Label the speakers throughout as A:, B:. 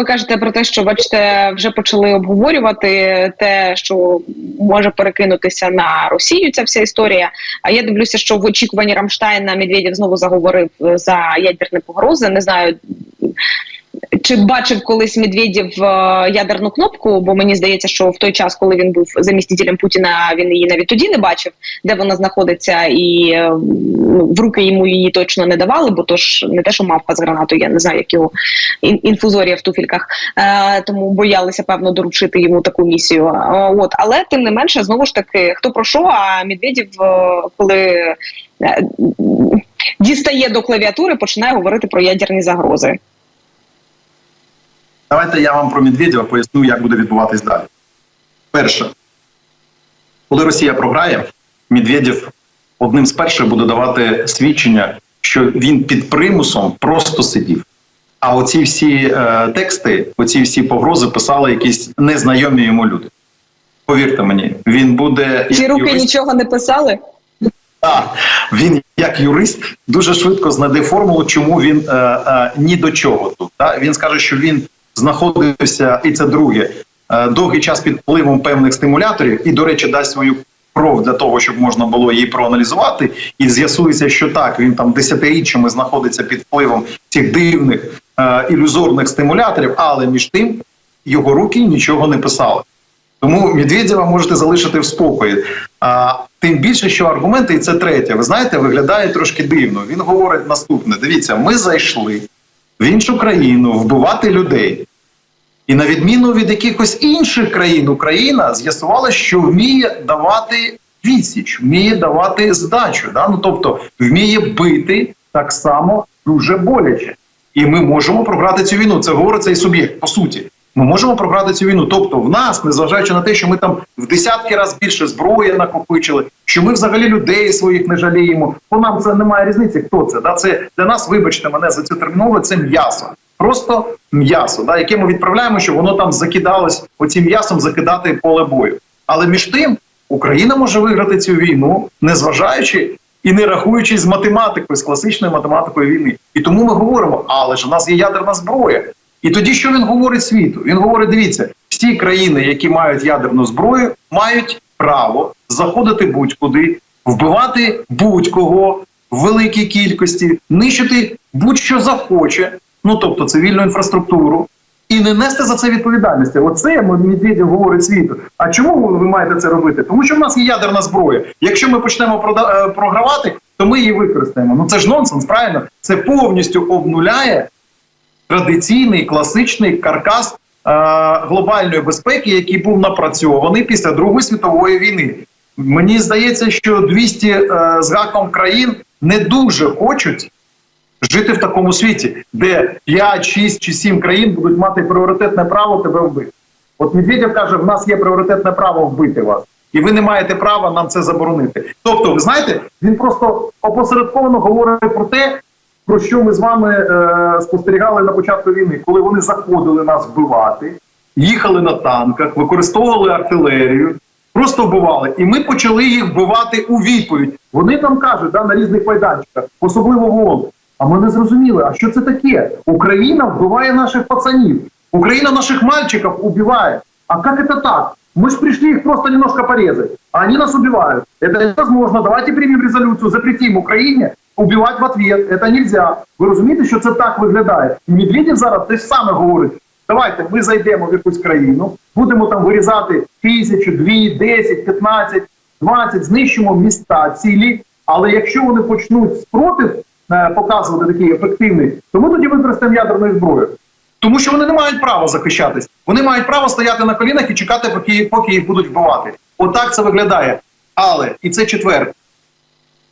A: Ви кажете про те, що бачите, вже почали обговорювати те, що може перекинутися на Росію. Ця вся історія. А я дивлюся, що в очікуванні Рамштайна Медведєв знову заговорив е, за ядерні погрози. Не знаю. Чи бачив колись Медведєв е, ядерну кнопку? Бо мені здається, що в той час, коли він був замістителем Путіна, він її навіть тоді не бачив, де вона знаходиться, і е, в руки йому її точно не давали, бо то ж не те, що мавка з гранатою, я не знаю, як його інфузорія в туфельках, е, тому боялися певно доручити йому таку місію. От, але тим не менше, знову ж таки, хто про що, а Медведєв, коли дістає до клавіатури, починає говорити про ядерні загрози.
B: Давайте я вам про Медведєва поясню, як буде відбуватись далі. Перше, коли Росія програє, Медведєв одним з перших буде давати свідчення, що він під примусом просто сидів. А оці всі е, тексти, оці всі погрози писали якісь незнайомі йому люди. Повірте мені, він буде як
A: руки
B: юрист-
A: нічого не писали.
B: так, він як юрист дуже швидко знайде формулу, чому він е, е, ні до чого тут. Та? Він скаже, що він знаходився, і це друге, е, довгий час під впливом певних стимуляторів, і, до речі, дасть свою кров для того, щоб можна було її проаналізувати, і з'ясується, що так, він там десятиріччями знаходиться під впливом цих дивних е, ілюзорних стимуляторів, але між тим його руки нічого не писали. Тому Медведєва можете залишити в спокої. А тим більше, що аргументи, і це третє, ви знаєте, виглядає трошки дивно. Він говорить наступне: дивіться, ми зайшли в іншу країну вбивати людей. І на відміну від якихось інших країн, Україна з'ясувала, що вміє давати відсіч, вміє давати здачу. Да? Ну, тобто вміє бити так само дуже боляче. І ми можемо програти цю війну. Це говорить цей суб'єкт, по суті. Ми можемо програти цю війну. Тобто, в нас, незважаючи на те, що ми там в десятки разів більше зброї накопичили, що ми взагалі людей своїх не жаліємо. По нам це немає різниці. Хто це? Да? Це для нас, вибачте мене за цю термінову, це м'ясо. Просто м'ясо, да, яке ми відправляємо, щоб воно там закидалось оцім м'ясом закидати поле бою. Але між тим Україна може виграти цю війну, незважаючи і не рахуючись з математикою, з класичною математикою війни. І тому ми говоримо, але ж у нас є ядерна зброя. І тоді що він говорить світу? Він говорить: дивіться, всі країни, які мають ядерну зброю, мають право заходити будь-куди, вбивати будь-кого в великій кількості, нищити будь-що захоче, ну тобто цивільну інфраструктуру, і не нести за це відповідальності. Оце Медведєв говорить світу. А чому ви маєте це робити? Тому що в нас є ядерна зброя. Якщо ми почнемо е, програвати, то ми її використаємо. Ну це ж нонсенс, правильно? Це повністю обнуляє традиційний класичний каркас е, глобальної безпеки, який був напрацьований після Другої світової війни. Мені здається, що 200 е, з гаком країн не дуже хочуть жити в такому світі, де 5, 6 чи 7 країн будуть мати пріоритетне право тебе вбити. От Медведєв каже: в нас є пріоритетне право вбити вас, і ви не маєте права нам це заборонити. Тобто, ви знаєте, він просто опосередковано говорить про те, про що ми з вами е, спостерігали на початку війни, коли вони заходили нас вбивати, їхали на танках, використовували артилерію, просто вбивали. І ми почали їх вбивати у відповідь. Вони там кажуть да, на різних майданчиках, особливо в. А ми не зрозуміли, а що це таке? Україна вбиває наших пацанів, Україна наших мальчиків убиває. А як це так? Мы же пришли их просто немножко порезать, а они нас убивают. Это невозможно. Давайте примем резолюцию, запретим Украине убивать в ответ. Это нельзя. Ви розумієте, що це так виглядає? І Медведєв зараз те ж саме говорить. Давайте ми зайдемо в якусь країну, будемо там вирізати тисячу, дві, десять, п'ятнадцять, двадцять, знищимо міста цілі. Але якщо вони почнуть спротив е, показувати такий ефективний, то ми тоді використаємо ядерну зброю. Тому що вони не мають права захищатись. Вони мають право стояти на колінах і чекати, поки, поки їх будуть вбивати. Отак це виглядає. Але і це четверте.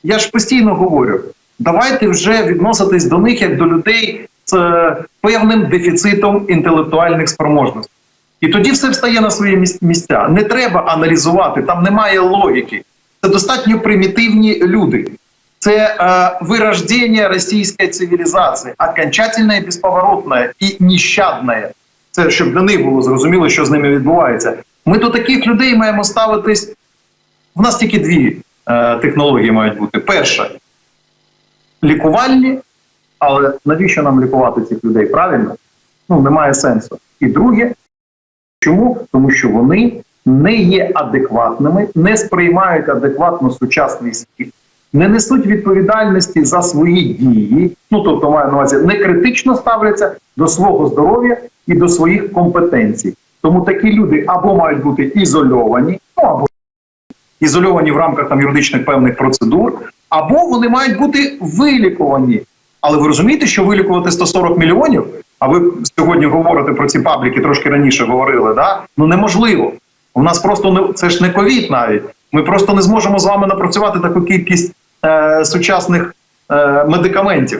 B: Я ж постійно говорю: давайте вже відноситись до них як до людей з е, певним дефіцитом інтелектуальних спроможностей. І тоді все встає на свої міс- місця. Не треба аналізувати, там немає логіки. Це достатньо примітивні люди. Це е, вирождення російської цивілізації, окончательне, безповоротне і нещадне. Це щоб для них було зрозуміло, що з ними відбувається. Ми до таких людей маємо ставитись. У нас тільки дві е, технології мають бути. Перша лікувальні, але навіщо нам лікувати цих людей правильно? ну немає сенсу. І друге, чому? Тому що вони не є адекватними, не сприймають адекватно сучасний світ, не несуть відповідальності за свої дії. Ну тобто маю на увазі, не критично ставляться до свого здоров'я і до своїх компетенцій. Тому такі люди або мають бути ізольовані, ну або ізольовані в рамках там юридичних певних процедур, або вони мають бути вилікувані. Але ви розумієте, що вилікувати 140 мільйонів, а ви сьогодні говорите про ці пабліки, трошки раніше говорили, да? ну неможливо. У нас просто не це ж не ковід навіть. Ми просто не зможемо з вами напрацювати таку кількість е, сучасних е, медикаментів.